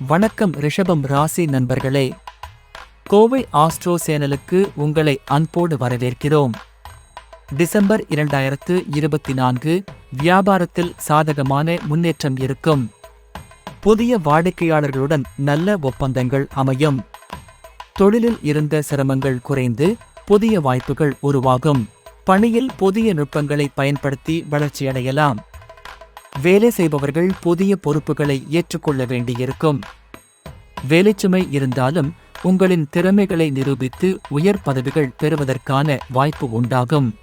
வணக்கம் ரிஷபம் ராசி நண்பர்களே. கோவை ஆஸ்ட்ரோ சேனலுக்கு உங்களை அன்போடு வரவேற்கிறோம். டிசம்பர் இரண்டாயிரத்து இருபத்தி நான்கு வியாபாரத்தில் சாதகமான முன்னேற்றம் இருக்கும். புதிய வாடிக்கையாளர்களுடன் நல்ல ஒப்பந்தங்கள் அமையும். தொழிலில் இருந்த சிரமங்கள் குறைந்து புதிய வாய்ப்புகள் உருவாகும். பணியில் புதிய நுட்பங்களை பயன்படுத்தி வளர்ச்சியடையலாம். வேலை செய்பவர்கள் புதிய பொறுப்புகளை ஏற்றுக்கொள்ள வேண்டியிருக்கும். வேலைச்சுமை இருந்தாலும் உங்களின் திறமைகளை நிரூபித்து உயர் பதவிகள் பெறுவதற்கான வாய்ப்பு உண்டாகும்.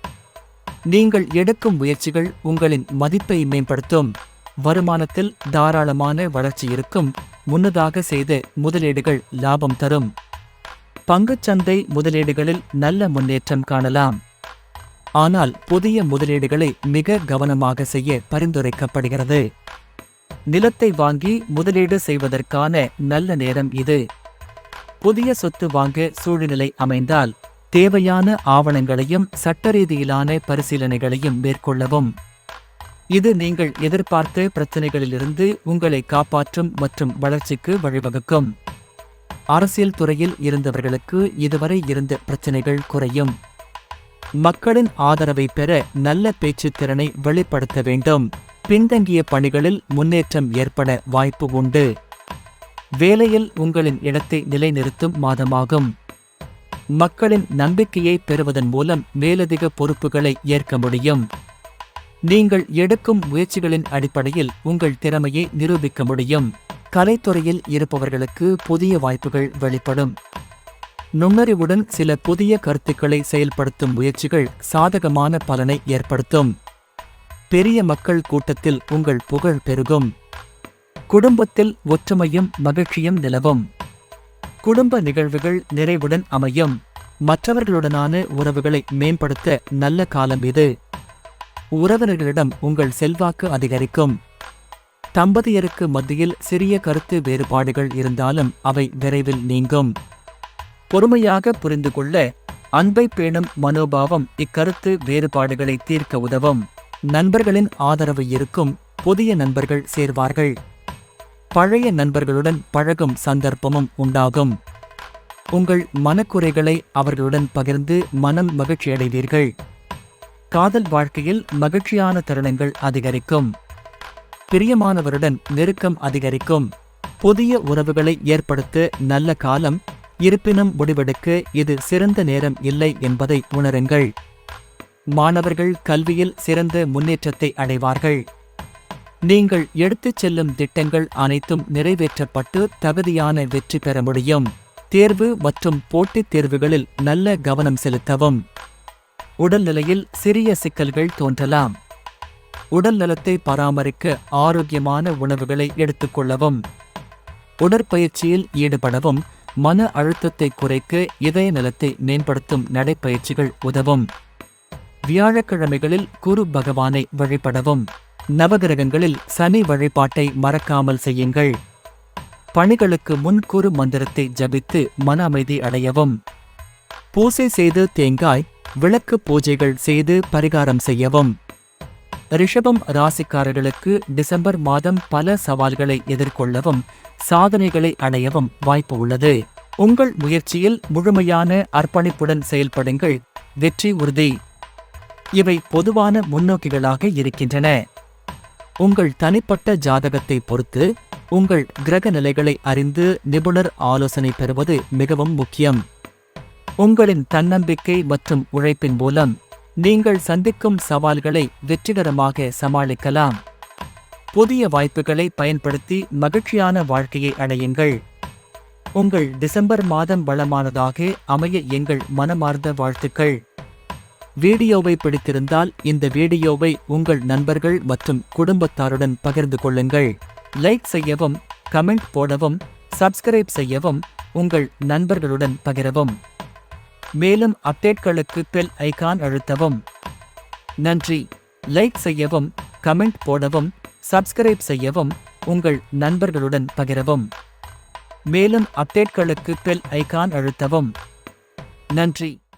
நீங்கள் எடுக்கும் முயற்சிகள் உங்களின் மதிப்பை மேம்படுத்தும். வருமானத்தில் தாராளமான வளர்ச்சி இருக்கும். முன்னதாக செய்த முதலீடுகள் லாபம் தரும். பங்குச்சந்தை முதலீடுகளில் நல்ல முன்னேற்றம் காணலாம். ஆனால் புதிய முதலீடுகளை மிக கவனமாக செய்ய பரிந்துரைக்கப்படுகிறது. நிலத்தை வாங்கி முதலீடு செய்வதற்கான நல்ல நேரம் இது. புதிய சொத்து வாங்க சூழ்நிலை அமைந்தால் தேவையான ஆவணங்களையும் சட்ட ரீதியிலான பரிசீலனைகளையும் மேற்கொள்ளவும். இது நீங்கள் எதிர்பார்த்த பிரச்சனைகளிலிருந்து உங்களை காப்பாற்றும் மற்றும் வளர்ச்சிக்கு வழிவகுக்கும். அரசியல் துறையில் இருந்தவர்களுக்கு இதுவரை இருந்த பிரச்சனைகள் குறையும். மக்களின் ஆதரவை பெற நல்ல பேச்சுத்திறனை வெளிப்படுத்த வேண்டும். பின்தங்கிய பணிகளில் முன்னேற்றம் ஏற்பட வாய்ப்பு உண்டு. வேலையில் உங்களின் இடத்தை நிலைநிறுத்தும் மாதமாகும். மக்களின் நம்பிக்கையை பெறுவதன் மூலம் மேலதிக பொறுப்புகளை ஏற்க முடியும். நீங்கள் எடுக்கும் முயற்சிகளின் அடிப்படையில் உங்கள் திறமையை நிரூபிக்க முடியும். கலைத்துறையில் இருப்பவர்களுக்கு புதிய வாய்ப்புகள் வெளிப்படும். நுண்ணறிவுடன் சில புதிய கருத்துக்களை செயல்படுத்தும் முயற்சிகள் சாதகமான பலனை ஏற்படுத்தும். பெரிய மக்கள் கூட்டத்தில் உங்கள் புகழ் பெருகும். குடும்பத்தில் ஒற்றுமையும் மகிழ்ச்சியும் நிலவும். குடும்ப நிகழ்வுகள் நிறைவுடன் அமையும். மற்றவர்களுடனான உறவுகளை மேம்படுத்த நல்ல காலம் இது. உறவினர்களிடம் உங்கள் செல்வாக்கு அதிகரிக்கும். தம்பதியருக்கு மத்தியில் சிறிய கருத்து வேறுபாடுகள் இருந்தாலும் அவை விரைவில் நீங்கும். பொறுமையாக புரிந்து கொள்ள அன்பை பேணும் மனோபாவம் இக்கருத்து வேறுபாடுகளை தீர்க்க உதவும். நண்பர்களின் ஆதரவு இருக்கும் புதிய நண்பர்கள் சேர்வார்கள். பழைய நண்பர்களுடன் பழகும் சந்தர்ப்பமும் உண்டாகும். உங்கள் மனக்குறைகளை அவர்களுடன் பகிர்ந்து மனம் மகிழ்ச்சியடைவீர்கள் காதல் வாழ்க்கையில் மகிழ்ச்சியான தருணங்கள் அதிகரிக்கும். பிரியமானவருடன் நெருக்கம் அதிகரிக்கும். புதிய உறவுகளை ஏற்படுத்த நல்ல காலம் இருப்பினும் முடிவெடுக்க இது சிறந்த நேரம் இல்லை என்பதை உணருங்கள். மாணவர்கள் கல்வியில் சிறந்த முன்னேற்றத்தை அடைவார்கள். நீங்கள் எடுத்துச் செல்லும் திட்டங்கள் அனைத்தும் நிறைவேற்றப்பட்டு தகுதியான வெற்றி பெற முடியும். தேர்வு மற்றும் போட்டித் தேர்வுகளில் நல்ல கவனம் செலுத்தவும். உடல்நிலையில் சிறிய சிக்கல்கள் தோன்றலாம். உடல் நலத்தை பராமரிக்க ஆரோக்கியமான உணவுகளை எடுத்துக்கொள்ளவும் உடற்பயிற்சியில் ஈடுபடவும் மன அழுத்தத்தை குறைக்க இதய நலத்தை மேம்படுத்தும் நடைப்பயிற்சிகள் உதவும். வியாழக்கிழமைகளில் குரு பகவானை வழிபடவும். நவகிரகங்களில் சனி வழிபாட்டை மறக்காமல் செய்யுங்கள். பணிகளுக்கு முன் குரு மந்திரத்தை ஜபித்து மன அமைதி அடையவும். பூசை செய்து தேங்காய் விளக்கு பூஜைகள் செய்து பரிகாரம் செய்யவும். ரிஷபம் ராசிக்காரர்களுக்கு டிசம்பர் மாதம் பல சவால்களை எதிர்கொள்ளவும் சாதனைகளை அடையவும் வாய்ப்பு உள்ளது. உங்கள் முயற்சியில் முழுமையான அர்ப்பணிப்புடன் செயல்படுங்கள். வெற்றி உறுதி. இவை பொதுவான முன்னோக்கிகளாக இருக்கின்றன. உங்கள் தனிப்பட்ட ஜாதகத்தை பொறுத்து உங்கள் கிரக நிலைகளை அறிந்து நிபுணர் ஆலோசனை பெறுவது மிகவும் முக்கியம். உங்களின் தன்னம்பிக்கை மற்றும் உழைப்பின் மூலம் நீங்கள் சந்திக்கும் சவால்களை வெற்றிகரமாக சமாளிக்கலாம். புதிய வாய்ப்புகளை பயன்படுத்தி மகிழ்ச்சியான வாழ்க்கையை அடையுங்கள். உங்கள் டிசம்பர் மாதம் வளமானதாக அமைய எங்கள் மனமார்ந்த வாழ்த்துக்கள். வீடியோவை பிடித்திருந்தால் இந்த வீடியோவை உங்கள் நண்பர்கள் மற்றும் குடும்பத்தாருடன் பகிர்ந்து கொள்ளுங்கள். லைக் செய்யவும் கமெண்ட் போடவும் சப்ஸ்கிரைப் செய்யவும் உங்கள் நண்பர்களுடன் பகிரவும். மேலும் அப்டேட்களுக்கு பெல் ஐகான் அழுத்தவும். நன்றி. லைக் செய்யவும் கமெண்ட் போடவும் சப்ஸ்கிரைப் செய்யவும் உங்கள் நண்பர்களுடன் பகிரவும். மேலும் அப்டேட்களுக்கு பெல் ஐகான் அழுத்தவும். நன்றி.